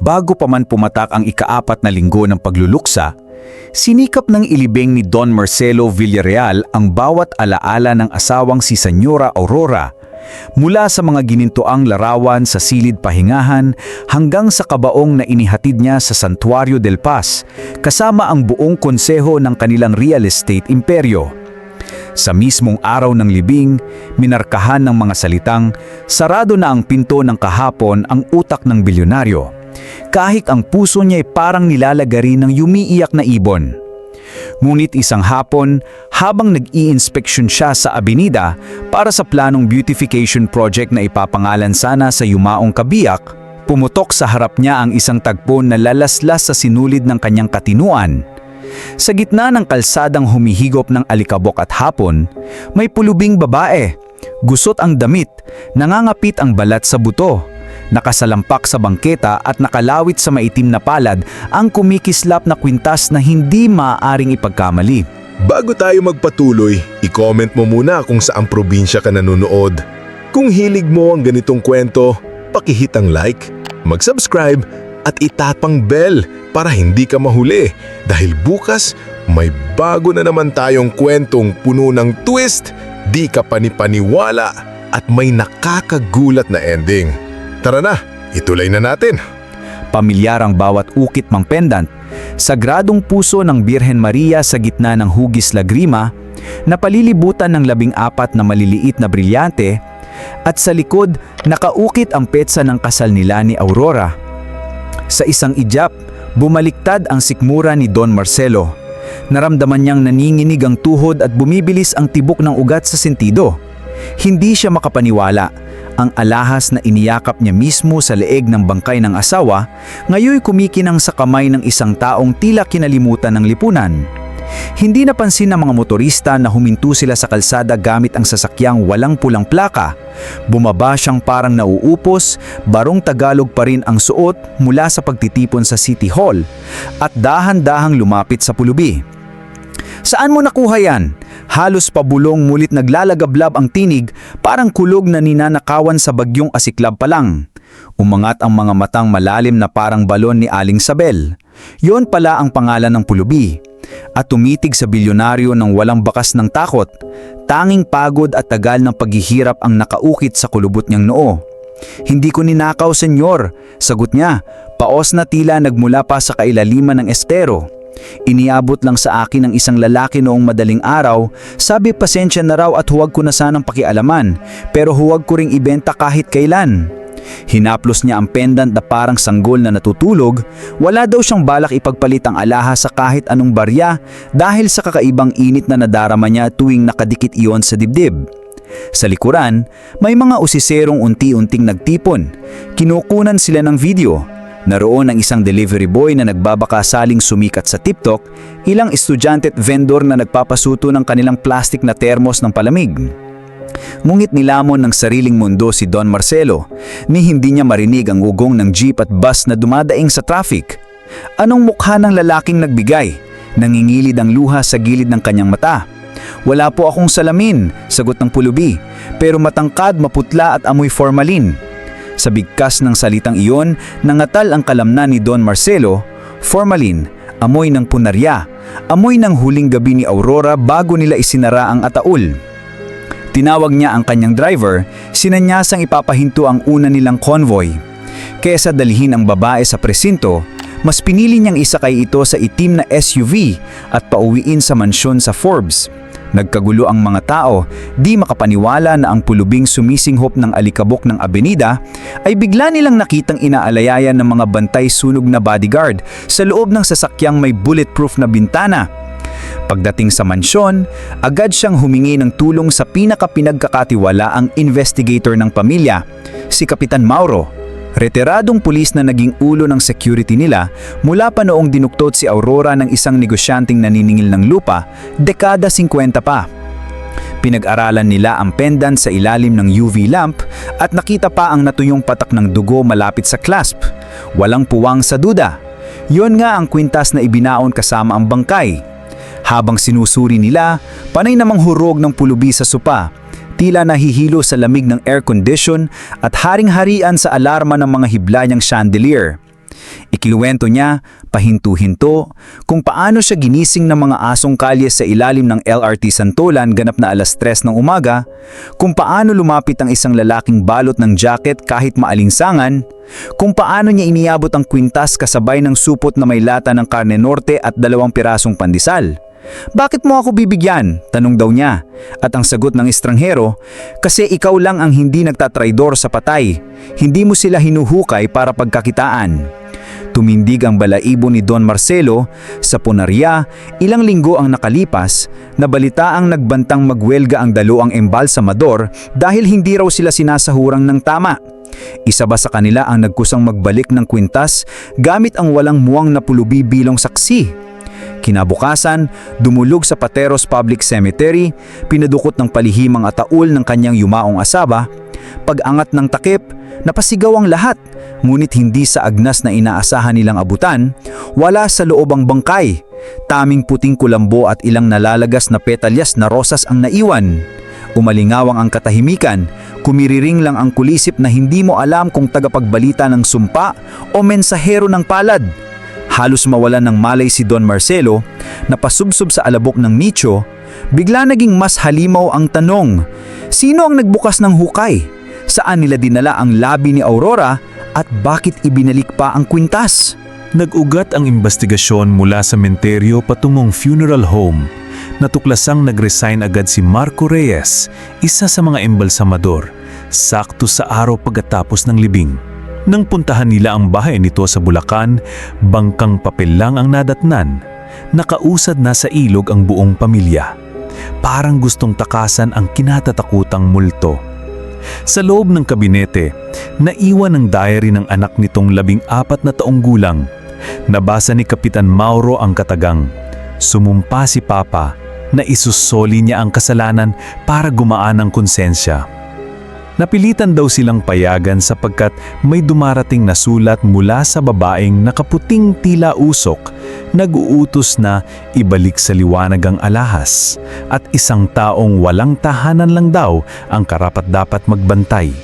Bago pa man pumatak ang ikaapat na linggo ng pagluluksa, sinikap ng ilibing ni Don Marcelo Villarreal ang bawat alaala ng asawang si Senyora Aurora mula sa mga ginintoang larawan sa silid pahingahan hanggang sa kabaong na inihatid niya sa Santuario del Paz kasama ang buong konseho ng kanilang real estate imperyo. Sa mismong araw ng libing, minarkahan ng mga salitang, sarado na ang pinto ng kahapon ang utak ng bilyonaryo. Kahit ang puso niya ay parang nilalagari ng yumiiyak na ibon. Ngunit isang hapon, habang nag-i-inspeksyon siya sa Avenida para sa planong beautification project na ipapangalan sana sa Yumaong Kabiyak, pumutok sa harap niya ang isang tagpo na lalaslas sa sinulid ng kanyang katinuan. Sa gitna ng kalsadang humihigop ng alikabok at hapon, may pulubing babae. Gusot ang damit, nangangapit ang balat sa buto. Nakasalampak sa bangketa at nakalawit sa maitim na palad ang kumikislap na kwintas na hindi maaaring ipagkamali. Bago tayo magpatuloy, i-comment mo muna kung saang probinsya ka nanonood. Kung hilig mo ang ganitong kwento, pakihit ang like, mag-subscribe at itapang bell para hindi ka mahuli dahil bukas may bago na naman tayong kwentong puno ng twist, di ka panipaniwala at may nakakagulat na ending. Tara na, ituloy na natin. Pamilyar ang bawat ukit mang pendant, sagradong puso ng Birhen Maria sa gitna ng hugis lagrima, napalilibutan ng labing apat na maliliit na brilyante, at sa likod nakaukit ang petsa ng kasal nila ni Aurora. Sa isang idyap, bumaliktad ang sikmura ni Don Marcelo. Naramdaman niyang naninginig ang tuhod at bumibilis ang tibok ng ugat sa sentido. Hindi siya makapaniwala. Ang alahas na iniyakap niya mismo sa leeg ng bangkay ng asawa, ngayoy kumikinang sa kamay ng isang taong tila kinalimutan ng lipunan. Hindi napansin ng mga motorista na huminto sila sa kalsada gamit ang sasakyang walang pulang plaka. Bumaba siyang parang nauupos, barong Tagalog pa rin ang suot mula sa pagtitipon sa City Hall at dahan-dahang lumapit sa pulubi. Saan mo nakuha yan? Halos pabulong mulit naglalagablab ang tinig parang kulog na ninanakawan sa bagyong asiklab pa lang. Umangat ang mga matang malalim na parang balon ni Aling Sabel. Yon pala ang pangalan ng pulubi. At tumitig sa bilyonaryo ng walang bakas ng takot. Tanging pagod at tagal ng paghihirap ang nakaukit sa kulubot niyang noo. Hindi ko ninakaw, senyor. Sagot niya, paos na tila nagmula pa sa kailaliman ng estero. Iniabot lang sa akin ng isang lalaki noong madaling araw, sabi pasensya na raw at huwag ko na sanang pakialaman, pero huwag ko ring ibenta kahit kailan. Hinaplos niya ang pendant na parang sanggol na natutulog, wala daw siyang balak ipagpalit ang alahas sa kahit anong barya dahil sa kakaibang init na nadarama niya tuwing nakadikit iyon sa dibdib. Sa likuran, may mga usiserong unti-unting nagtipon. Kinukunan sila ng video. Naroon ang isang delivery boy na nagbabakasaling sumikat sa TikTok, ilang estudyante at vendor na nagpapasuto ng kanilang plastic na termos ng palamig. Ngunit nilamon ng sariling mundo si Don Marcelo ni hindi niya marinig ang ugong ng jeep at bus na dumadaing sa traffic. Anong mukha ng lalaking nagbigay? Nangingilid ang luha sa gilid ng kanyang mata. Wala po akong salamin, sagot ng pulubi, pero matangkad, maputla at amoy formalin. Sa bigkas ng salitang iyon, nangatal ang kalamnan ni Don Marcelo, formalin, amoy ng punarya, amoy ng huling gabi ni Aurora bago nila isinara ang ataul. Tinawag niya ang kanyang driver, sinanyasang ipapahinto ang una nilang convoy. Kesa dalhin ang babae sa presinto, mas pinili niyang isakay ito sa itim na SUV at pauwiin sa mansyon sa Forbes. Nagkagulo ang mga tao, di makapaniwala na ang pulubing sumisinghop ng alikabok ng abenida ay bigla nilang nakitang inaalayayan ng mga bantay sunog na bodyguard sa loob ng sasakyang may bulletproof na bintana. Pagdating sa mansyon, agad siyang humingi ng tulong sa pinakapinagkakatiwalaang investigator ng pamilya, si Kapitan Mauro. Retiradong pulis na naging ulo ng security nila mula pa noong dinuktot si Aurora ng isang negosyanteng naniningil ng lupa, dekada 50 pa. Pinag-aralan nila ang pendant sa ilalim ng UV lamp at nakita pa ang natuyong patak ng dugo malapit sa clasp. Walang puwang sa duda. Yon nga ang kwintas na ibinaon kasama ang bangkay. Habang sinusuri nila, panay namang hurog ng pulubi sa sopa tila nahihilo sa lamig ng air condition at haring-harian sa alarma ng mga hibla niyang chandelier. Ikiluwento niya, pahinto-hinto, kung paano siya ginising ng mga asong kalye sa ilalim ng LRT Santolan ganap na alas 3 ng umaga, kung paano lumapit ang isang lalaking balot ng jacket kahit maalinsangan, kung paano niya iniabot ang kwintas kasabay ng supot na may lata ng karne norte at dalawang pirasong pandesal. Bakit mo ako bibigyan? Tanong daw niya. At ang sagot ng estranghero, kasi ikaw lang ang hindi nagtatraidor sa patay. Hindi mo sila hinuhukay para pagkakitaan. Tumindig ang balaibo ni Don Marcelo sa Ponarya, ilang linggo ang nakalipas, nabalita ang nagbantang magwelga ang daloang embalsamador dahil hindi raw sila sinasahurang ng tama. Isa ba sa kanila ang nagkusang magbalik ng kwintas gamit ang walang muwang na pulubi bilong saksi? Kinabukasan, dumulog sa Pateros Public Cemetery, pinadukot ng palihimang ataul ng kanyang yumaong asaba, pag-angat ng takip, napasigaw ang lahat, ngunit hindi sa agnas na inaasahan nilang abutan, wala sa loob ang bangkay. Taming puting kulambo at ilang nalalagas na petalyas na rosas ang naiwan. Umalingawang ang katahimikan, kumiriring lang ang kulisip na hindi mo alam kung tagapagbalita ng sumpa o mensahero ng palad. Halos mawalan ng malay si Don Marcelo, napasubsob sa alabok ng nicho, bigla naging mas halimaw ang tanong, sino ang nagbukas ng hukay? Saan nila dinala ang labi ni Aurora at bakit ibinalik pa ang kwintas? Nag-ugat ang investigasyon mula sa menteryo patungong funeral home. Natuklasang nag-resign agad si Marco Reyes, isa sa mga embalsamador, sakto sa araw pagkatapos ng libing. Nang puntahan nila ang bahay nito sa Bulacan, bangkang papel lang ang nadatnan. Nakausad na sa ilog ang buong pamilya. Parang gustong takasan ang kinatatakutang multo. Sa loob ng kabinete, naiwan ang diary ng anak nitong labing apat na taong gulang. Nabasa ni Kapitan Mauro ang katagang. Sumumpa si Papa na isusoli niya ang kasalanan para gumaan ang konsensya. Napilitan daw silang payagan sapagkat may dumarating na sulat mula sa babaeng nakaputing tila usok, nag-uutos na ibalik sa liwanag ang alahas at isang taong walang tahanan lang daw ang karapat-dapat magbantay.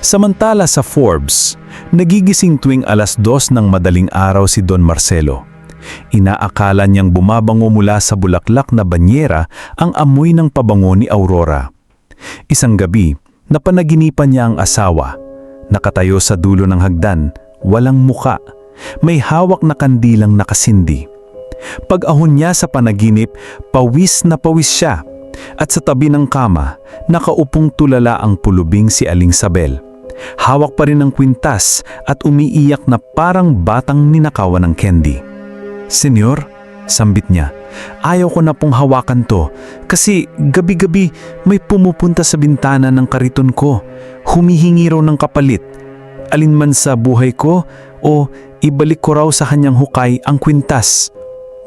Samantala sa Forbes, nagigising tuwing alas dos ng madaling araw si Don Marcelo. Inaakala niyang bumabango mula sa bulaklak na banyera ang amoy ng pabango ni Aurora. Isang gabi, napanaginipan niya ang asawa. Nakatayo sa dulo ng hagdan, walang muka. May hawak na kandilang nakasindi. Pag-ahon niya sa panaginip, pawis na pawis siya. At sa tabi ng kama, nakaupong tulala ang pulubing si Aling Sabel. Hawak pa rin ang kwintas at umiiyak na parang batang ninakawan ng candy. Senyor, sambit niya, ayaw ko na pong hawakan to kasi gabi-gabi may pumupunta sa bintana ng kariton ko. Humihingi raw ng kapalit. Alinman sa buhay ko o ibalik ko raw sa kanyang hukay ang kwintas.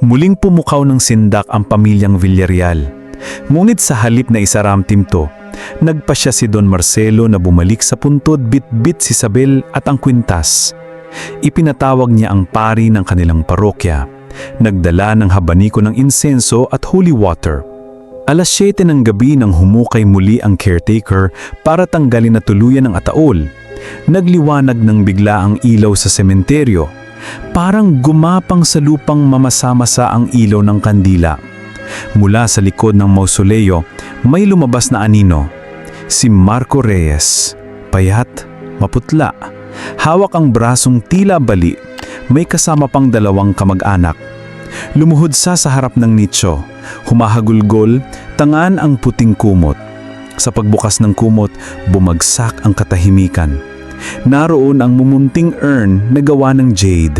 Muling pumukaw ng sindak ang pamilyang Villarreal. Ngunit sa halip na isaramtim to, nagpa siya si Don Marcelo na bumalik sa puntod bit-bit si Isabel at ang kwintas. Ipinatawag niya ang pari ng kanilang parokya. Nagdala ng habaniko ng insenso at holy water. Alas 7 ng gabi nang humukay muli ang caretaker para tanggalin na tuluyan ang ataol. Nagliwanag ng bigla ang ilaw sa sementeryo. Parang gumapang sa lupang mamasamasa ang ilaw ng kandila. Mula sa likod ng mausoleo, may lumabas na anino. Si Marco Reyes. Payat, maputla. Hawak ang brasong tila bali. May kasama pang dalawang kamag-anak. Lumuhod sa sa harap ng nicho. Humahagulgol, tangan ang puting kumot. Sa pagbukas ng kumot, bumagsak ang katahimikan. Naroon ang mumunting urn na gawa ng jade.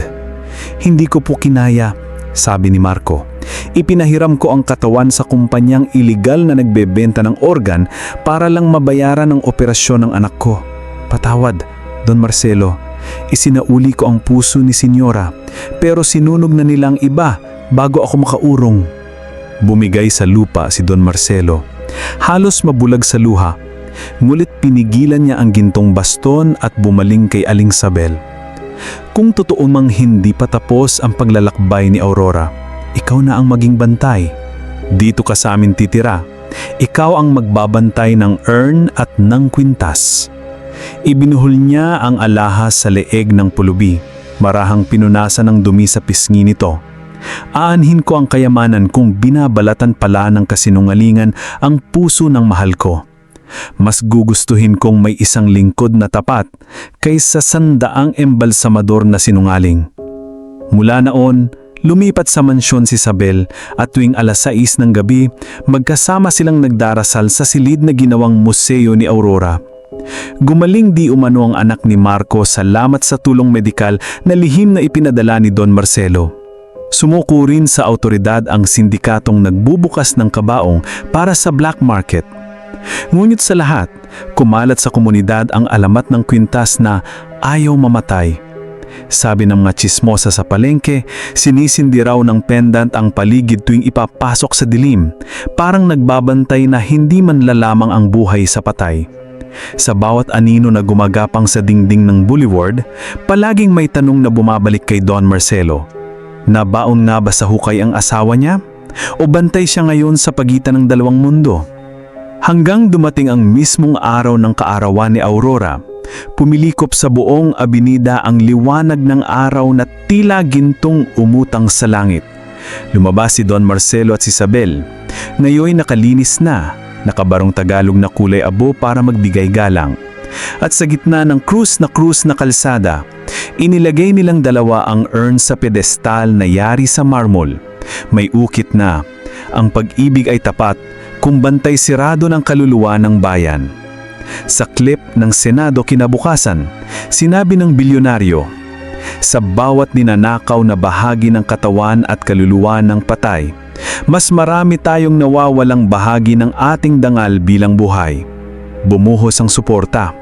Hindi ko po kinaya, sabi ni Marco. Ipinahiram ko ang katawan sa kumpanyang iligal na nagbebenta ng organ para lang mabayaran ang operasyon ng anak ko. Patawad, Don Marcelo. Isinauli ko ang puso ni Senyora, pero sinunog na nilang iba bago ako makaurong. Bumigay sa lupa si Don Marcelo. Halos mabulag sa luha. Ngulit pinigilan niya ang gintong baston at bumaling kay Aling Sabel. Kung totoo mang hindi pa tapos ang paglalakbay ni Aurora, ikaw na ang maging bantay. Dito ka sa amin titira. Ikaw ang magbabantay ng urn at ng kwintas. Ibinuhol niya ang alahas sa leeg ng pulubi. Marahang pinunasan ng dumi sa pisngi nito. Aanhin ko ang kayamanan kung binabalatan pala ng kasinungalingan ang puso ng mahal ko. Mas gugustuhin kong may isang lingkod na tapat kaysa sandaang embalsamador na sinungaling. Mula naon, lumipat sa mansyon si Isabel at tuwing alas 6 ng gabi, magkasama silang nagdarasal sa silid na ginawang museo ni Aurora. Gumaling di umano ang anak ni Marco salamat sa tulong medikal na lihim na ipinadala ni Don Marcelo. Sumuko rin sa autoridad ang sindikatong nagbubukas ng kabaong para sa black market. Ngunit sa lahat, kumalat sa komunidad ang alamat ng kwintas na ayaw mamatay. Sabi ng mga chismosa sa palengke, sinisindi raw ng pendant ang paligid tuwing ipapasok sa dilim, parang nagbabantay na hindi man lalamang ang buhay sa patay. Sa bawat anino na gumagapang sa dingding ng boulevard, palaging may tanong na bumabalik kay Don Marcelo. Nabaon nga ba sa hukay ang asawa niya? O bantay siya ngayon sa pagitan ng dalawang mundo? Hanggang dumating ang mismong araw ng kaarawan ni Aurora, pumilikop sa buong abinida ang liwanag ng araw na tila gintong umutang sa langit. Lumabas si Don Marcelo at si Isabel. Ngayoy nakalinis na, nakabarong Tagalog na kulay abo para magbigay galang. At sa gitna ng krus na krus na kalsada, inilagay nilang dalawa ang urn sa pedestal na yari sa marmol. May ukit na, ang pag-ibig ay tapat kung bantay sirado ng kaluluwa ng bayan. Sa clip ng Senado kinabukasan, sinabi ng bilyonaryo, sa bawat ninanakaw na bahagi ng katawan at kaluluwa ng patay, mas marami tayong nawawalang bahagi ng ating dangal bilang buhay. Bumuhos ang suporta.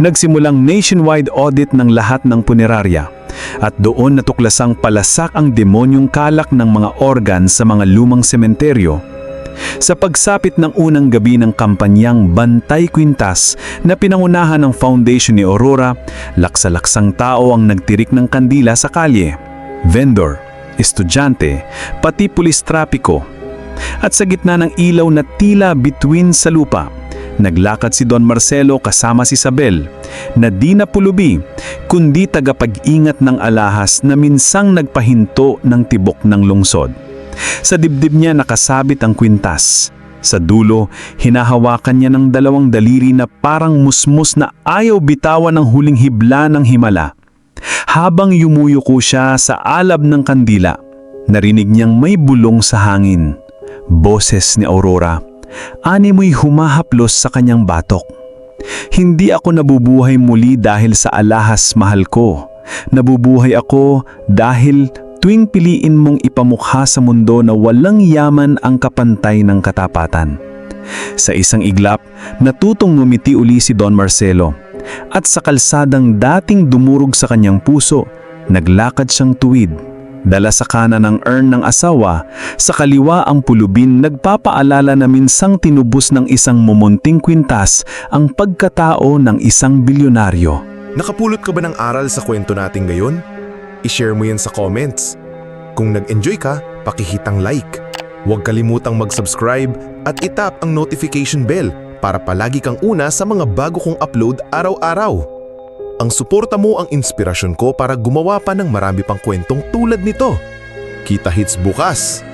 Nagsimulang nationwide audit ng lahat ng punerarya at doon natuklasang palasak ang demonyong kalak ng mga organ sa mga lumang sementeryo sa pagsapit ng unang gabi ng kampanyang Bantay Quintas na pinangunahan ng foundation ni Aurora, laksa-laksang tao ang nagtirik ng kandila sa kalye. Vendor, estudyante, pati pulis trapiko. At sa gitna ng ilaw na tila bituin sa lupa, naglakad si Don Marcelo kasama si Isabel na di na pulubi kundi tagapag-ingat ng alahas na minsang nagpahinto ng tibok ng lungsod. Sa dibdib niya nakasabit ang kwintas. Sa dulo, hinahawakan niya ng dalawang daliri na parang musmus na ayaw bitawan ng huling hibla ng himala. Habang yumuyuko siya sa alab ng kandila, narinig niyang may bulong sa hangin. Boses ni Aurora. Ani mo'y humahaplos sa kanyang batok. Hindi ako nabubuhay muli dahil sa alahas mahal ko. Nabubuhay ako dahil tuwing piliin mong ipamukha sa mundo na walang yaman ang kapantay ng katapatan. Sa isang iglap, natutong ngumiti uli si Don Marcelo. At sa kalsadang dating dumurog sa kanyang puso, naglakad siyang tuwid. Dala sa kanan ng urn ng asawa, sa kaliwa ang pulubin nagpapaalala na minsang tinubos ng isang mumunting kwintas ang pagkatao ng isang bilyonaryo. Nakapulot ka ba ng aral sa kwento natin ngayon? I-share mo yan sa comments. Kung nag-enjoy ka, pakihitang like. Huwag kalimutang mag-subscribe at itap ang notification bell para palagi kang una sa mga bago kong upload araw-araw. Ang suporta mo ang inspirasyon ko para gumawa pa ng marami pang kwentong tulad nito. Kita hits bukas!